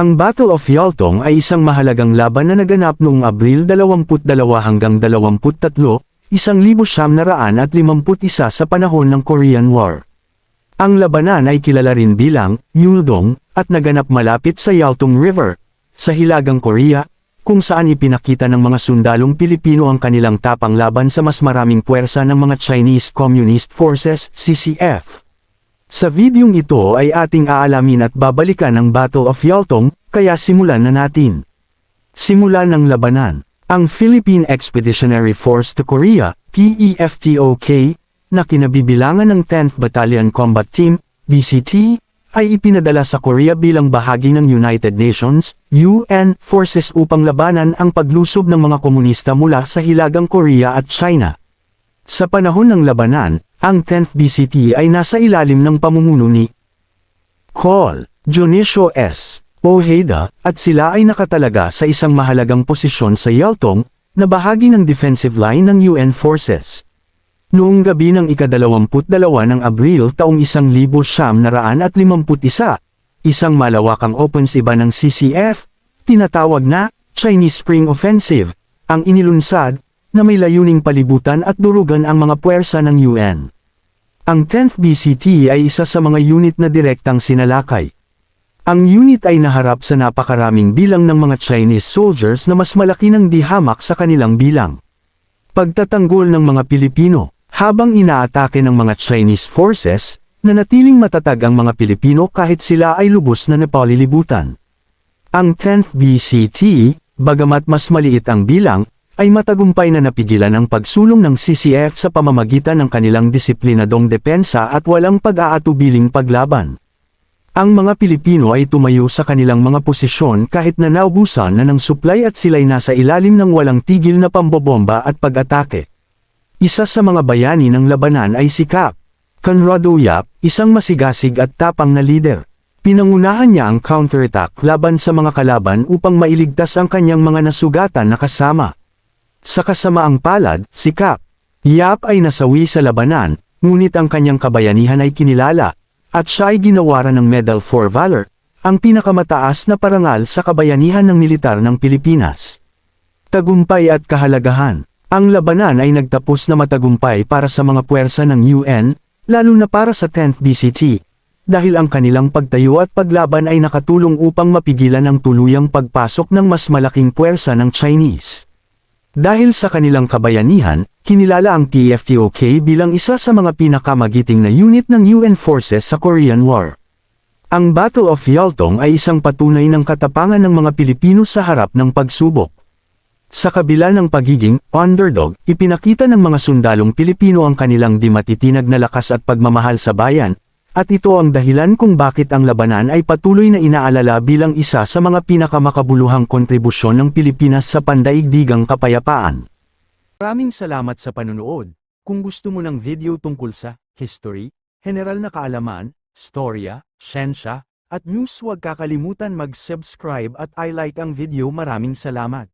Ang Battle of Yaltong ay isang mahalagang laban na naganap noong Abril 22 hanggang 23, 1951 sa panahon ng Korean War. Ang labanan ay kilala rin bilang Yuldong at naganap malapit sa Yaltong River, sa Hilagang Korea, kung saan ipinakita ng mga sundalong Pilipino ang kanilang tapang laban sa mas maraming puwersa ng mga Chinese Communist Forces CCF. Sa videong ito ay ating aalamin at babalikan ang Battle of Yaltong, kaya simulan na natin. Simulan ng labanan. Ang Philippine Expeditionary Force to Korea, PEFTOK, na kinabibilangan ng 10th Battalion Combat Team, BCT, ay ipinadala sa Korea bilang bahagi ng United Nations, UN, forces upang labanan ang paglusob ng mga komunista mula sa Hilagang Korea at China. Sa panahon ng labanan, ang 10th BCT ay nasa ilalim ng pamumuno ni Col. Dionisio S. Ojeda, at sila ay nakatalaga sa isang mahalagang posisyon sa Yaltong, na bahagi ng defensive line ng UN forces. Noong gabi ng ikadalawamput-dalawa ng Abril taong isang libo siyam naraan at limamput-isa, isang malawakang offensive ng CCF, tinatawag na Chinese Spring Offensive, ang inilunsad, na may layuning palibutan at durugan ang mga puwersa ng UN. Ang 10th BCT ay isa sa mga unit na direktang sinalakay. Ang unit ay naharap sa napakaraming bilang ng mga Chinese soldiers na mas malaki ng dihamak sa kanilang bilang. Pagtatanggol ng mga Pilipino, habang inaatake ng mga Chinese forces, nanatiling matatag ang mga Pilipino kahit sila ay lubos na napalilibutan. Ang 10th BCT, bagamat mas maliit ang bilang, ay matagumpay na napigilan ang pagsulong ng CCF sa pamamagitan ng kanilang disiplinadong depensa at walang pag-aatubiling paglaban. Ang mga Pilipino ay tumayo sa kanilang mga posisyon kahit na naubusan na ng supply at sila'y nasa ilalim ng walang tigil na pambobomba at pag-atake. Isa sa mga bayani ng labanan ay si Cap. Conrado Yap, isang masigasig at tapang na leader. Pinangunahan niya ang counterattack laban sa mga kalaban upang mailigtas ang kanyang mga nasugatan na kasama. Sa kasamaang palad, si Cap. Yap ay nasawi sa labanan, ngunit ang kanyang kabayanihan ay kinilala, at siya ay ginawaran ng Medal for Valor, ang pinakamataas na parangal sa kabayanihan ng militar ng Pilipinas. Tagumpay at kahalagahan. Ang labanan ay nagtapos na matagumpay para sa mga puwersa ng UN, lalo na para sa 10th BCT, dahil ang kanilang pagtayo at paglaban ay nakatulong upang mapigilan ang tuluyang pagpasok ng mas malaking puwersa ng Chinese. Dahil sa kanilang kabayanihan, kinilala ang TFTOK bilang isa sa mga pinakamagiting na unit ng UN forces sa Korean War. Ang Battle of Yaltong ay isang patunay ng katapangan ng mga Pilipino sa harap ng pagsubok. Sa kabila ng pagiging underdog, ipinakita ng mga sundalong Pilipino ang kanilang di matitinag na lakas at pagmamahal sa bayan, at ito ang dahilan kung bakit ang labanan ay patuloy na inaalala bilang isa sa mga pinakamakabuluhang kontribusyon ng Pilipinas sa pandaigdigang kapayapaan. Maraming salamat sa panunood. Kung gusto mo ng video tungkol sa history, general na kaalaman, storya, siyensya, at news huwag kakalimutan mag-subscribe at I like ang video maraming salamat.